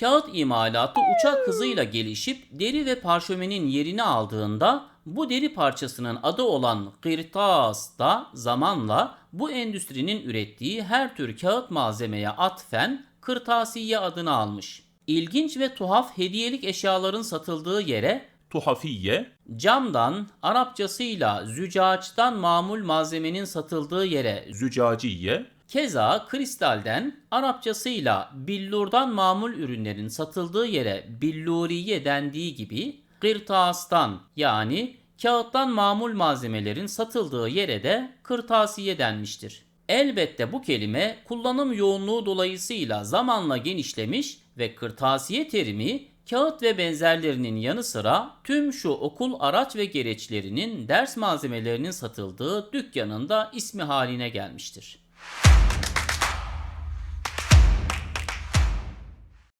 Kağıt imalatı uçak hızıyla gelişip deri ve parşömenin yerini aldığında bu deri parçasının adı olan kırtas da zamanla bu endüstrinin ürettiği her tür kağıt malzemeye atfen kırtasiye adını almış. İlginç ve tuhaf hediyelik eşyaların satıldığı yere Tuhafiye, camdan, Arapçasıyla zücaçtan mamul malzemenin satıldığı yere zücaciye, Keza kristalden, Arapçasıyla billurdan mamul ürünlerin satıldığı yere billuriye dendiği gibi, kırtastan yani kağıttan mamul malzemelerin satıldığı yere de kırtasiye denmiştir. Elbette bu kelime kullanım yoğunluğu dolayısıyla zamanla genişlemiş ve kırtasiye terimi kağıt ve benzerlerinin yanı sıra tüm şu okul araç ve gereçlerinin ders malzemelerinin satıldığı dükkanın da ismi haline gelmiştir.